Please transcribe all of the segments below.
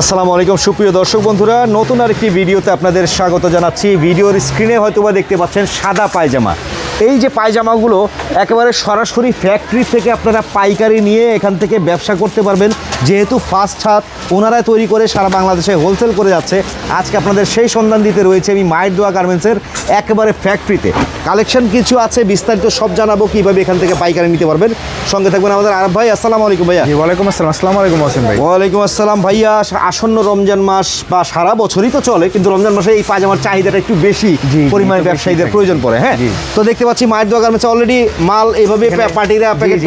আসসালামু আলাইকুম। সুপ্রিয় দর্শক বন্ধুরা, নতুন আরেকটি ভিডিওতে আপনাদের স্বাগত জানাচ্ছি। ভিডিওর স্ক্রিনে হয়তোবা দেখতে পাচ্ছেন সাদা পায়জামা। এই যে পায়জামাগুলো একেবারে সরাসরি ফ্যাক্টরি থেকে আপনারা পাইকারি নিয়ে এখান থেকে ব্যবসা করতে পারবেন। যেহেতু ফার্স্ট হাত ওনারাই তৈরি করে সারা বাংলাদেশে হোলসেল করে যাচ্ছে আজকে আপনাদের সেই সন্ধান দিতে রয়েছে আমি মায়ের দোয়া গার্মেন্টসের একেবারে ফ্যাক্টরিতে কালেকশন কিছু আছে বিস্তারিত সব জানাব কীভাবে এখান থেকে পাইকারি নিতে পারবেন। সঙ্গে থাকবেন আমাদের আরব ভাই আসসালামু আলাইকুম ভাইয়া। ওয়ালাইকুম আসসালাম। আসসালামু আলাইকুম ওয়াসিম ভাই। ওয়ালাইকুম আসসালাম ভাইয়া। আসন্ন রমজান মাস বা সারা বছরই তো চলে কিন্তু রমজান মাসে এই পায়জামার চাহিদাটা একটু বেশি পরিমাণে ব্যবসায়ীদের প্রয়োজন পড়ে হ্যাঁ? তো দেখতে পাচ্ছি মায়ের দোয়া গার্মেন্টস অলরেডি মাল এইভাবে এখানে- পার্টিরা প্যাকেট?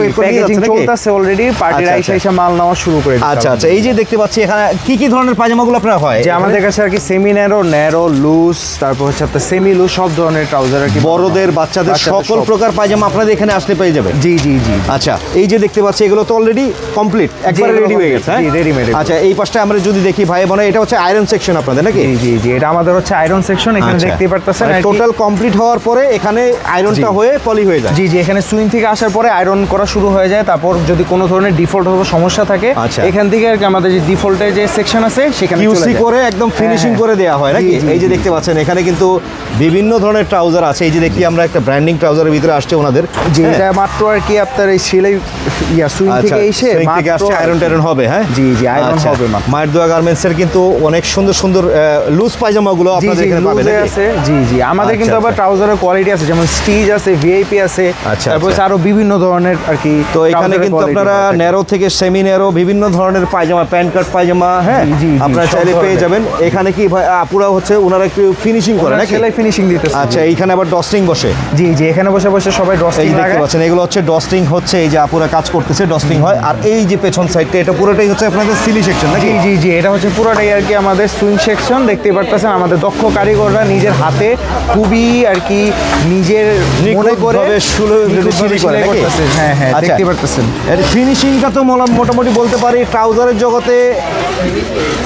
চলতেছে অলরেডি পার্টিরা আচ্ছা, এসে এসে মাল নেওয়া শুরু করে আচ্ছা আচ্ছা এই যে দেখতে পাচ্ছি এখানে কি কি ধরনের পায়জামাগুলো আপনার হয়? যে আমাদের কাছে আর কি সেমি ন্যারো ন্যারো লুজ তারপর হচ্ছে আপনার সেমি লুজ সব ধরনের ট্রাউজার আর কি বড়দের বাচ্চাদের সকল প্রকার পায়জামা আপনাদের এখানে আসলে পেয়ে যাবেন। জি জি জি আচ্ছা এই যে দেখতে পাচ্ছি এগুলো তো অলরেডি কমপ্লিট একবারে রেডি হয়ে গেছে হ্যাঁ? জি, ready আচ্ছা এই পাশটা আমরা যদি দেখি ভাই বোনে এটা হচ্ছে আয়রন সেকশন আপনাদের নাকি? জি জি এটা আমাদের হচ্ছে আয়রন সেকশন এখানে আচ্ছা। দেখতেই পারতেছেন মানে টোটাল কমপ্লিট হওয়ার পরে এখানে আয়রনটা হয়ে পলি হয়ে যায়। জি জি এখানে সুইং থেকে আসার পরে আয়রন করা শুরু হয়ে যায়। তারপর যদি কোনো ধরনের ডিফল্ট হওয়ার সমস্যা থাকে আচ্ছা। এখান থেকে আর কি আমাদের যে ডিফল্টের যে সেকশন আছে সেখানে কিউসি করে একদম ফিনিশিং হ্যাঁ, করে দেওয়া হয় নাকি এই যে দেখতে পাচ্ছেন এখানে কিন্তু বিভিন্ন ধরনের ট্রাউজার আছে এই যে দেখি আমরা একটা ব্র্যান্ডিং ট্রাউজারের ভিতরে আসছে ওনাদের হ্যাঁ। মাত্র আর কি আপনার এই সেলাই ইয়া সুইং আচ্ছা, থেকে এসে থেকে আসছে আয়রন হবে হ্যাঁ জি, জি, iron আচ্ছা, হবে। মায়ের দোয়া গার্মেন্টস এর কিন্তু অনেক সুন্দর সুন্দর লুজ পায়জামাগুলো জি আপনাদের এখানে পাবেন? আছে জি জি আমাদের কিন্তু আচ্ছা, আবার। ট্রাউজারের কোয়ালিটি আছে যেমন স্টিচ আছে ভিআইপি আছে তারপর। আরও বিভিন্ন ধরনের আর কি তো এখানে কিন্তু আপনারা। ন্যারো থেকে সেমি ন্যারো বিভিন্ন ধরনের পায়জামা প্যান্ট কাট পায়জামা হ্যাঁ? আপনারা চাইলে পেয়ে যাবেন। এখানে কি পুরো হচ্ছে ওনারা একটু ফিনিশিং করে নাকি? সেলাই ফিনিশিং দিতেছে। আচ্ছা এইখানে আবার ডস্টিং বসে। জি জি এখানে বসে বসে সবাই এই ড্রস্টিং দেখতে পাচ্ছেন এগুলো হচ্ছে ডস্টিং হচ্ছে এই যে আপুরা কাজ করতেছে ডস্টিং হয়। আর এই যে পেছন সাইডটা এটা পুরোটাই হচ্ছে আপনাদের সিলি সেকশন নাকি? জি জি এটা হচ্ছে পুরোটাই আর কি আমাদের সুইং সেকশন দেখতে পারতেছেন আমাদের দক্ষ কারিগররা নিজের হাতে খুবই আর কি নিজের মনে করে সুলো- করে নাকি? হ্যাঁ হ্যাঁ আচ্ছা। দেখতে পারতেছেন। এর ফিনিশিংটা তো মোটামুটি বলতে পারি ট্রাউজারের জগতে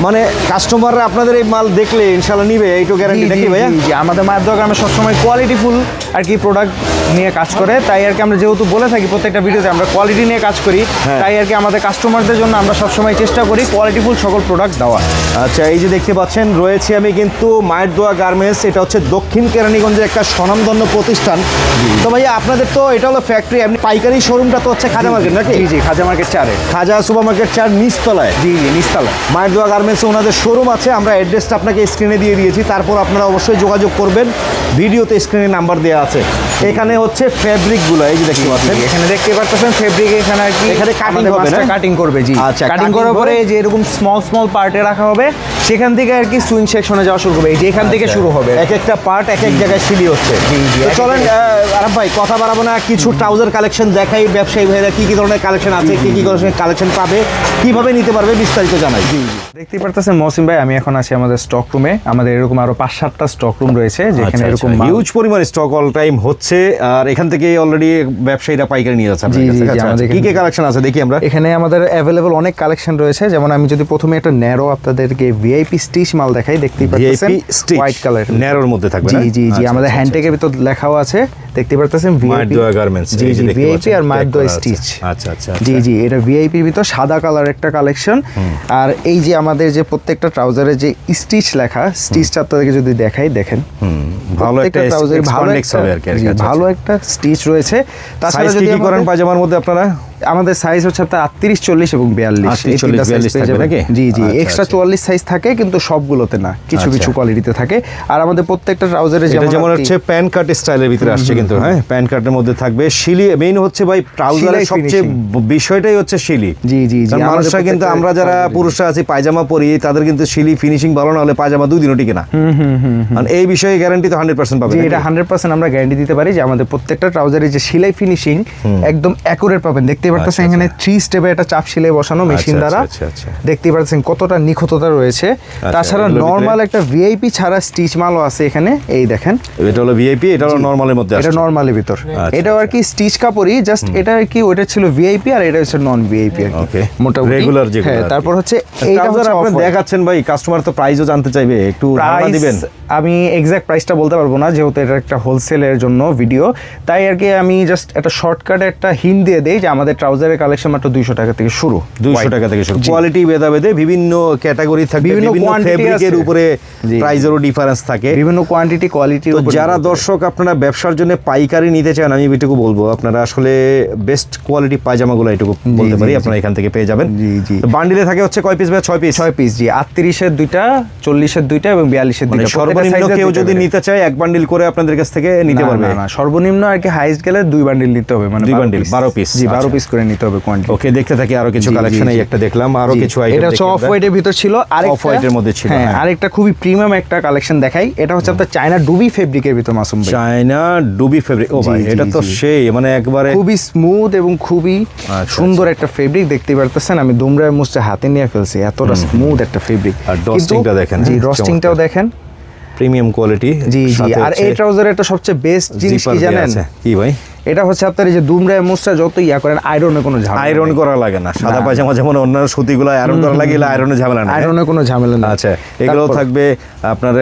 মানে কাস্টমাররা আপনাদের এই মাল দেখলে ইনশাল্লাহ নিবে এইটু গ্যারান্টি নাকি ভাইয়া? জি, আমাদের মায়ের দোকানে সবসময় কোয়ালিটিফুল আর কি প্রোডাক্ট নিয়ে কাজ করে তাই আর কি আমরা যেহেতু বলে থাকি প্রত্যেকটা ভিডিওতে আমরা কোয়ালিটি নিয়ে কাজ করি হ্যাঁ। তাই আর কি আমাদের কাস্টমারদের জন্য আমরা সবসময় চেষ্টা করি কোয়ালিটিফুল সকল প্রোডাক্ট দেওয়া আচ্ছা এই যে দেখতে পাচ্ছেন রয়েছে আমি কিন্তু মায়ের দোয়া গার্মেন্টস এটা হচ্ছে দক্ষিণ কেরানীগঞ্জের একটা স্বনামধন্য প্রতিষ্ঠান। তো ভাইয়া আপনাদের তো এটা হলো ফ্যাক্টরি এমনি পাইকারি শোরুমটা তো হচ্ছে খাজা মার্কেট নাকি? জি খাজা মার্কেট চারে। খাজা সুপার মার্কেট চার নিচতলায়। জি জি, নিচতলায়। মায়ের দোয়া গার্মেন্টসে ওনাদের শোরুম আছে, আমরা অ্যাড্রেসটা আপনাকে স্ক্রিনে দিয়ে দিয়েছি। তারপর আপনারা অবশ্যই যোগাযোগ করবেন। ভিডিওতে স্ক্রিনে নাম্বার দেওয়া আছে। এখানে হচ্ছে ফ্যাব্রিকগুলো এই যে দেখতে পাচ্ছেন। এখানে দেখতে পারতেছেন ফেব্রিক এখানে আর কি এখানে cutting হবে না? কাটিং করবে জি। আচ্ছা, কাটিং করার পরে এই যে এরকম স্মল স্মল পার্টে রাখা হবে। সেখান থেকে আর কি সুইং সেকশনে যাওয়া শুরু করবে। এই যে এখান থেকে শুরু হবে। এক একটা পার্ট এক এক জায়গায় সিলি হচ্ছে। চলেন আরাম ভাই কথা বাড়াবো না। কিছু ট্রাউজার কালেকশন দেখাই ব্যবসায়ী ভাইরা কি কি ধরনের কালেকশন আছে কি কি ধরনের কালেকশন পাবে কীভাবে নিতে পারবে বিস্তারিত জানাই। জি দেখতেই পারতেছেন মৌসিম ভাই আমি এখন আছি আমাদের স্টক রুমে আমাদের এরকম আরও পাঁচ সাতটা স্টক রুম রয়েছে যেখানে এরকম মাল- হিউজ পরিমাণ স্টক অল টাইম হচ্ছে। আর এখান থেকে অলরেডি ব্যবসায়ীরা পাইকারি নিয়ে যাচ্ছে আচ্ছা, আমাদের আচ্ছা। কি কি কালেকশন আছে দেখি আমরা? এখানে আমাদের অ্যাভেলেবল অনেক কালেকশন রয়েছে। যেমন আমি যদি প্রথমে একটা ন্যারো আপনাদেরকে ভিআইপি স্টিচ মাল দেখাই দেখতেই পাচ্ছেন হোয়াইট কালার ন্যারোর মধ্যে। থাকবে জি জি জি আচ্ছা, আমাদের আচ্ছা, হ্যান্ডটেকের ভিতর লেখাও আছে দেখতে পারতেছেন ভিআইপি গার্মেন্টস জি জি ভিআইপি আর দোয়া স্টিচ আচ্ছা আচ্ছা জি জি এটা ভিআইপির ভিতর সাদা কালার একটা কালেকশন আর এই যে আমাদের যে প্রত্যেকটা ট্রাউজারে যে স্টিচ লেখা স্টিচটা আপনাদেরকে যদি দেখাই দেখেন। ভালো একটা এ ভালো হবে আর কি, আচ্ছা, ভালো একটা স্টিচ রয়েছে। তাছাড়া যদি কি করেন পায়জামার মধ্যে আপনারা? আমাদের সাইজ হচ্ছে আপনার আটত্রিশ চল্লিশ এবং বিয়াল্লিশ। 38, 40, 42 থাকবে নাকি? জি জি আচ্ছা, এক্সট্রা আচ্ছা। চুয়াল্লিশ সাইজ থাকে কিন্তু সবগুলোতে না। কিছু আচ্ছা। কিছু কোয়ালিটিতে থাকে। আর আমাদের প্রত্যেকটা ট্রাউজারে যেমন হচ্ছে প্যান কাট স্টাইলের ভিতরে আসছে কিন্তু হ্যাঁ? প্যান কাটের মধ্যে থাকবে শিলি। মেইন হচ্ছে ভাই ট্রাউজারের সবচেয়ে বিষয়টাই হচ্ছে শিলি। জি জি জি মানুষরা কিন্তু আমরা যারা পুরুষরা আছি পায়জামা পরি তাদের কিন্তু শিলি ফিনিশিং ভালো না হলে পায়জামা দুই দিনও টিকে না। কারণ এই বিষয়ে গ্যারান্টি তো হান্ড্রেড পার্সেন্ট পাবে এটা হান্ড্রেড পার্সেন্ট আমরা গ্যারান্টি দিতে পারি যে আমাদের প্রত্যেকটা ট্রাউজারে যে সেলাই ফিনিশিং একদম অ্যাকুরেট পাবেন। দেখতে পারতেছেন আচ্ছা, এখানে থ্রি স্টেপে একটা চাপ সেলাই বসানো মেশিন আচ্ছা, দ্বারা। আচ্ছা, আচ্ছা। দেখতে পাচ্ছেন কতটা নিখুঁততা রয়েছে। তাছাড়া নর্মাল একটা ভিআইপি ছাড়া স্টিচ মালও আছে এখানে। এই দেখেন। এটা হলো ভিআইপি এটা হলো নর্মালের মধ্যে এটা নর্মালের ভিতর। আচ্ছা, এটাও আর কি স্টিচ কাপড়ই জাস্ট এটা আর কি ওটা ছিল ভিআইপি আর এটা হচ্ছে নন ভিআইপি আর কি. মোটামুটি। Regular যেগুলো হ্যাঁ তারপর হচ্ছে এইটা হচ্ছে আপনি দেখাচ্ছেন ভাই কাস্টমার তো প্রাইসও জানতে চাইবে একটু ধারণা প্রাইস দিবেন। আমি এক্সাক্ট প্রাইসটা বলতে পারব না যেহেতু এটা একটা হোলসেলের জন্য ভিডিও তাই আর কি আমি জাস্ট একটা শর্টকাটে একটা হিন্ট দিয়ে দেই যে আমাদের ট্রাউজারের কালেকশন মাত্র দুইশো টাকা থেকে শুরু। দুইশো টাকা থেকে শুরু। কোয়ালিটি ভেদাভেদে বিভিন্ন ক্যাটাগরি থাকে বিভিন্ন ফেব্রিকের উপরে প্রাইজেরও ডিফারেন্স থাকে। বিভিন্ন কোয়ান্টিটি কোয়ালিটি যারা দর্শক আপনারা ব্যবসার জন্য পাইকারি নিতে চান আমি এটুকু বলব আপনারা আসলে বেস্ট কোয়ালিটি পায়জামাগুলো এটুকু বলতে পারি আপনারা এখান থেকে পেয়ে যাবেন। জি, জি। বান্ডিলে থাকে হচ্ছে কয় পিস বা ছয় পিস ছয় পিস জি। আটত্রিশের দুইটা চল্লিশের দুইটা এবং বিয়াল্লিশের মানে দুইটা। সর্বনিম্ন কেউ যদি নিতে চায় এক বান্ডিল করে আপনাদের কাছ থেকে নিতে পারবে। না, সর্বনিম্ন আর কি হাইস্ট গেলে দুই বান্ডিল নিতে হবে মানে দুই বান্ডিল বারো পিস জি বারো আচ্ছা। করে নিতে হবে কোয়ান্টিটি ওকে দেখতে থাকি আরও কিছু কালেকশন এই একটা দেখলাম আরও কিছু আইটেম এটা হচ্ছে অফ হোয়াইটের ভিতর ছিল Off white এর মধ্যে ছিল, হ্যাঁ হ্যাঁ। আরেকটা খুবই প্রিমিয়াম একটা কালেকশন দেখাই। এটা হচ্ছে আপনার চায়না ডুবি ফেব্রিকের ভিতর মাসুম ভাই। চায়না ডুবি ফেব্রিক ও ভাই এটা তো সেই মানে একবারে খুবই স্মুথ এবং খুবই আচ্ছা, সুন্দর একটা ফেব্রিক দেখতে পারতেছেন আমি দুমরায় মুছতে হাতে নিয়ে ফেলছি এতটা স্মুথ একটা ফেব্রিক আর dusting-টা দেখেন, জি হ্যাঁ, রস্টিংটাও দেখেন। প্রিমিয়াম কোয়ালিটি জি জি আর এই ট্রাউজারের একটা সবচেয়ে বেস্ট জিনিস কি জানেন? কি ভাই? এটা হচ্ছে আপনার এই যে দুমরায় মুছটা যত ইয়া করেন আয়রনের কোনো ঝামেলা আয়রন করা লাগে না। সাদা না। পায়জামা যেমন অন্যান্য সুতিগুলো আয়রন করা লাগে এগুলো আয়রনের ঝামেলা নেই আয়রনের কোনো ঝামেলা নেই। আচ্ছা এগুলো থাকবে আপনার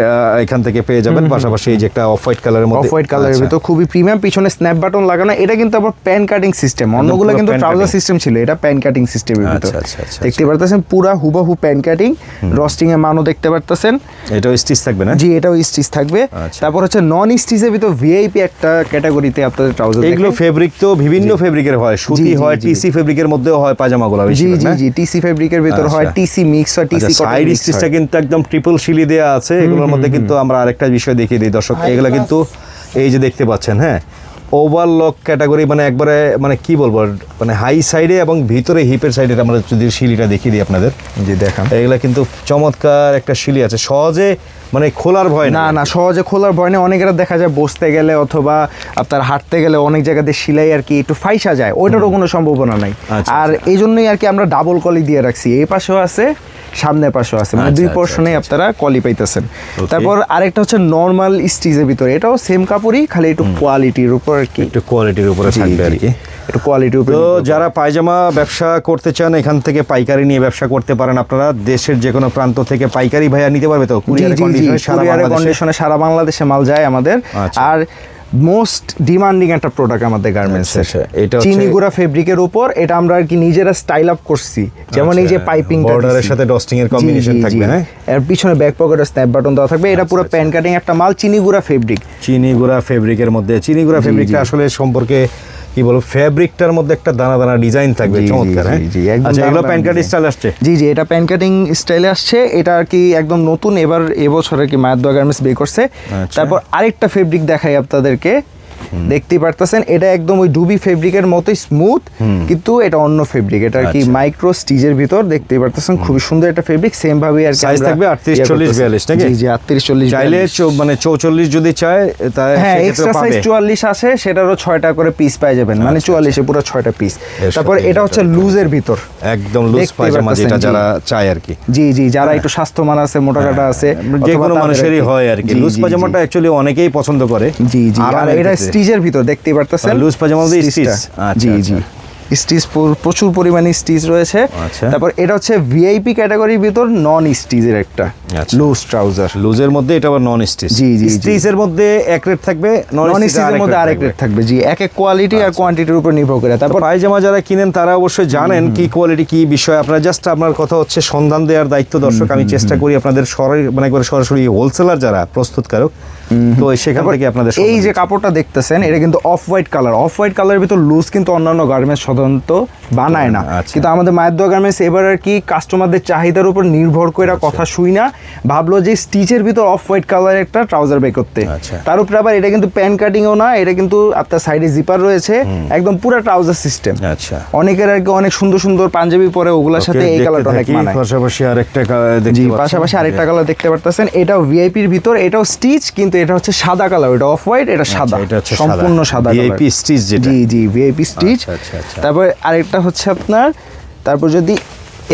এখান থেকে পেয়ে যাবেন। পাশাপাশি এই যে একটা অফ হোয়াইট কালারের মধ্যে অফ হোয়াইট কালারের। ভিতর খুবই প্রিমিয়াম পিছনে স্ন্যাপ বাটন লাগানো। এটা কিন্তু আবার প্যান কাটিং সিস্টেম অন্যগুলো কিন্তু ট্রাউজার সিস্টেম ছিল। এটা প্যান কাটিং সিস্টেমের ভিতর। আচ্ছা, আচ্ছা, আচ্ছা, দেখতে পারতেছেন? পুরা হুবাহু প্যান কাটিং রস্টিং এর মানও দেখতে পারতেছেন। এটাও স্টিচ থাকবে না? জি এটাও স্টিচ থাকবে। তারপর হচ্ছে নন স্টিচের ভিতর ভিআইপি একটা ক্যাটাগরিতে আপনাদের ট্রাউজার এগুলো ফেব্রিক তো বিভিন্ন ফেব্রিকের হয়। সুতি হয়। টিসি ফেব্রিকের মধ্যেও হয় পাজামা গুলো জি জি? জি টিসি ফেব্রিকের ভিতর হয় আচ্ছা। টিসি মিক্স হয় টিসি কটন সাইড স্টিচটা কিন্তু একদম ট্রিপল শিলি দেয়া আছে। এগুলোর মধ্যে কিন্তু আমরা আরেকটা বিষয় দেখিয়ে দিই দর্শক। এগুলো কিন্তু এই যে দেখতে পাচ্ছেন হ্যাঁ? ওভারলক ক্যাটাগরি মানে একবারে মানে কি বলব মানে হাই সাইডে এবং ভিতরে হিপের সাইডে আমরা যদি শিলিটা দেখিয়ে দিই আপনাদের। জি দেখান। এগুলা কিন্তু চমৎকার একটা শিলি আছে। সহজে মানে খোলার ভয় না না সহজে খোলার ভয় নেই। অনেকেরা দেখা যায় বসতে গেলে অথবা আপনার হাঁটতে গেলে অনেক জায়গাতে সিলাই আর কি একটু ফাইসা যায়। ওইটারও কোনো সম্ভাবনা নাই। আচ্ছা, আর এই জন্যই আর কি আমরা ডাবল কলি দিয়ে রাখছি। এই পাশেও আছে সামনের পাশেও আছে। মানে আচ্ছা, দুই আচ্ছা, পোর্শনে আচ্ছা, আপনারা কলি পাইতেছেন। তারপর আরেকটা হচ্ছে নর্মাল স্টিজের ভিতরে। এটাও সেম কাপড়ই খালি একটু কোয়ালিটির উপর আর কি। একটু কোয়ালিটির উপরে থাকবে আর কি। একটু কোয়ালিটির উপর তো যারা পায়জামা ব্যবসা করতে চান এখান থেকে পাইকারি নিয়ে ব্যবসা করতে পারেন আপনারা। দেশের যে কোনো প্রান্ত থেকে পাইকারি ভাইয়া নিতে পারবে তো? জি কন্ডিশনে সারা বাংলাদেশে মাল যায় আমাদের। আচ্ছা। আর মোস্ট ডিমান্ডিং একটা প্রোডাক্ট আমাদের গার্মেন্টস আচ্ছা, আচ্ছা। এটা চিনি গুঁড়া ফেব্রিকের উপর এটা আমরা আর কি নিজেরা স্টাইল আপ করছি। যেমন এই যে আচ্ছা, পাইপিং border-এর সাথে ডস্টিং এর কম্বিনেশন থাকবে, হ্যাঁ? এর পিছনে ব্যাক পকেটে স্ন্যাপ বাটন দেওয়া থাকবে। এটা পুরো প্যান কাটিং একটা মাল চিনি গুড়া ফেব্রিক চিনি গুঁড়া ফেব্রিকের মধ্যে চিনি গুড়া ফেব্রিকটা আসলে সম্পর্কে কি বলব ফেব্রিকটার মধ্যে একটা দানা দানা ডিজাইন থাকবে চমৎকার হ্যাঁ? আচ্ছা এগুলো প্যান কাটিং স্টাইল আসছে? জি জি এটা প্যান কাটিং স্টাইলে আসছে। এটা আর কি একদম নতুন এবার এবছর আর কি মায়াদোয়া গার্মেন্টস বের করছে। আচ্ছা। তারপর আরেকটা ফেব্রিক দেখাই আপনাদেরকে। দেখতেই পারতেছেন এটা একদম ওই ডুবি ফেব্রিকের মতোই স্মুথ কিন্তু এটা অন্য ফেব্রিক এটা আর কি আচ্ছা। মাইক্রো স্টিজের ভিতর দেখতেই পারতেছেন খুবই সুন্দর একটা ফেব্রিক সেম ভাবে আর আমরা থাকবে 38, ইয়ে 40, 42 নাকি? জি জি 38 40 চাইলে মানে চৌচল্লিশ যদি চায় তা হ্যাঁ এক্সট্রা সাইজ পাবে। চুয়াল্লিশ আছে সেটারও ছয়টা করে পিস পাই যাবেন। মানে চুয়াল্লিশে পুরো ছয়টা পিস তারপর এটা হচ্ছে লুজের ভিতর। একদম লুজ পায়জামা যেটা যারা চায় আর কি। জি জি যারা একটু স্বাস্থ্যমান আছে মোটা মোটাকাটা আছে যে কোনো মানুষেরই হয় আর কি। লুজ জি, পাজামাটা অ্যাকচুয়ালি অনেকেই পছন্দ করে। জি জি আর এটা। স্টিচের ভিতর দেখতেই পারতেছেন? loose পাজামা। আচ্ছা, জি আচ্ছা। জি। স্টিচ প্রচুর পরিমাণে স্টিচ রয়েছে। আচ্ছা। তারপর এটা হচ্ছে ভিআইপি ক্যাটাগরির ভিতর নন স্টিচের একটা আচ্ছা। লুজ ট্রাউজার লুজের মধ্যে এটা আবার নন স্টিচ জি, জি। স্টিচের মধ্যে এক রেট থাকবে নন স্টিচের মধ্যে আরেক রেট থাকবে জি। এক এক কোয়ালিটি আর কোয়ান্টিটির উপর নির্ভর করে। তারপর পায়জামা যারা কিনেন তারা অবশ্যই জানেন কি কোয়ালিটি কি বিষয়। আপনারা জাস্ট আপনার কথা হচ্ছে সন্ধান দেওয়ার দায়িত্ব দর্শক। আমি চেষ্টা করি আপনাদের সরাসরি মানে করে সরাসরি হোলসেলার যারা প্রস্তুতকারক তো সেখান থেকে আপনাদের এই যে কাপড়টা দেখতেছেন এটা কিন্তু off white colour off white কালারের ভিতর লুজ কিন্তু অন্যান্য গার্মেন্টস সাধারণত বানায় না। আচ্ছা। কিন্তু আমাদের মায়ের দোয়া গার্মেন্টস এবার আর কি কাস্টমারদের চাহিদার উপর নির্ভর করে আচ্ছা। কথা শুই না। ভাবলো যে স্টিচের ভিতর অফ হোয়াইট কালারের একটা ট্রাউজার বের করতে। আচ্ছা। তার উপরে আবার এটা কিন্তু প্যান্ট কাটিংও না এটা কিন্তু আপনার সাইডে জিপার রয়েছে। একদম পুরো ট্রাউজার সিস্টেম আচ্ছা। অনেকের আর কি অনেক সুন্দর সুন্দর পাঞ্জাবি পরে ওগুলোর সাথে এই কালারটা অনেক মানায়। পাশাপাশি আরেকটা কা- দেখতে জি পাশাপাশি আরেকটা কালার দেখতে পারতেছেন। এটাও ভিআইপির ভিতর এটাও স্টিচ কিন্তু এটা হচ্ছে সাদা কালার এটা অফ হোয়াইট এটা সাদা। সম্পূর্ণ সাদা stitch যেটা। জি জি ভিআইপি স্টিচ আচ্ছা, আচ্ছা, আচ্ছা। তারপর আরেকটা হচ্ছে আপনার তারপর যদি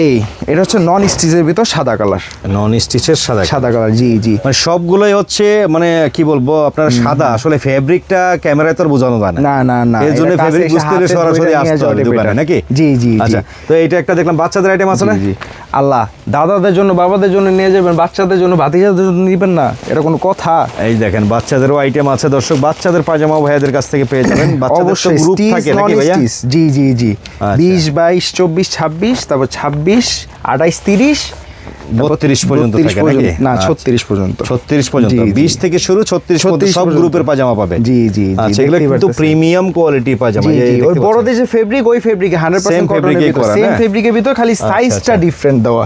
এই এটা হচ্ছে নন স্টিচের ভিতর সাদা কালার। নন স্টিচের সাদা সাদা কালার জি জি। মানে সবগুলোই হচ্ছে মানে কি বলব আপনার সাদা। আসলে ফেব্রিকটা ক্যামেরায় তো বোঝানো যায় না। না না না এর জন্য ফেব্রিক বুঝতে সরাসরি আসতে হবে দোকানে নাকি? জি জি আচ্ছা তো এইটা একটা দেখলাম বাচ্চাদের আইটেম আছে না? জি। আল্লাহ দাদাদের জন্য বাবাদের জন্য নিয়ে যাবেন বাচ্চাদের জন্য ভাতিজাদের জন্য নিবেন না। এটা কোনো কথা। এই দেখেন বাচ্চাদেরও আইটেম আছে দর্শক বাচ্চাদের পাজামা ভাইয়াদের কাছ থেকে পেয়ে যাবেন। বাচ্চাদের তো অবশ্যই গ্রুপ থাকে নাকি ভাইয়া? জি জি জি। আচ্ছা। বিশ বাইশ চব্বিশ ছাব্বিশ তারপর ছাব্বিশ আঠাইশ তিরিশ বত্রিশ পর্যন্ত না আচ্ছা। ছত্রিশ পর্যন্ত। ছত্রিশ পর্যন্ত। বিশ থেকে শুরু ছত্রিশ সব গ্রুপের পাজামা পাবে। জি, জি, আচ্ছা এগুলো কিন্তু প্রিমিয়াম কোয়ালিটির পাজামা। জি এই ওই বড়দের যে ফেব্রিক ওই ফেব্রিকে হান্ড্রেড পার্সেন্ট করা, সেম ফেব্রিকের ভিতর খালি সাইজটা আচ্ছা। ডিফারেন্ট দেওয়া।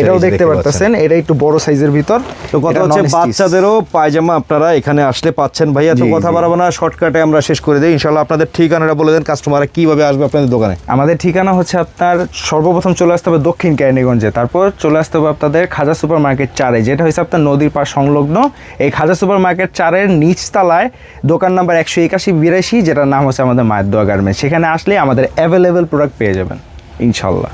এটাও দেখতে পারতেছেন এটা একটু বড় সাইজের ভিতর। তো কথা হচ্ছে বাচ্চাদেরও পায়জামা আপনারা এখানে আসলে পাচ্ছেন। ভাইয়া তো কথা। বাড়াবো না শর্টকাটে আমরা শেষ করে দিই। ইনশাল্লাহ আপনাদের ঠিকানাটা বলে দেন কাস্টমাররা কীভাবে আসবে আপনাদের দোকানে? আমাদের ঠিকানা হচ্ছে আপনার সর্বপ্রথম চলে আসতে হবে দক্ষিণ কেরানীগঞ্জে। তারপর চলে আসতে হবে আপনাদের খাজা সুপার মার্কেট চারে, যেটা হয়েছে আপনার নদীর পার সংলগ্ন। এই খাজা সুপার মার্কেট চারের নিচতলায় দোকান নাম্বার একশো একাশি বিরাশি, যেটার নাম হচ্ছে আমাদের মায়ের দোয়া গার্মেন্টস সেখানে আসলে আমাদের অ্যাভেলেবেল প্রোডাক্ট পেয়ে যাবেন, ইনশাল্লাহ।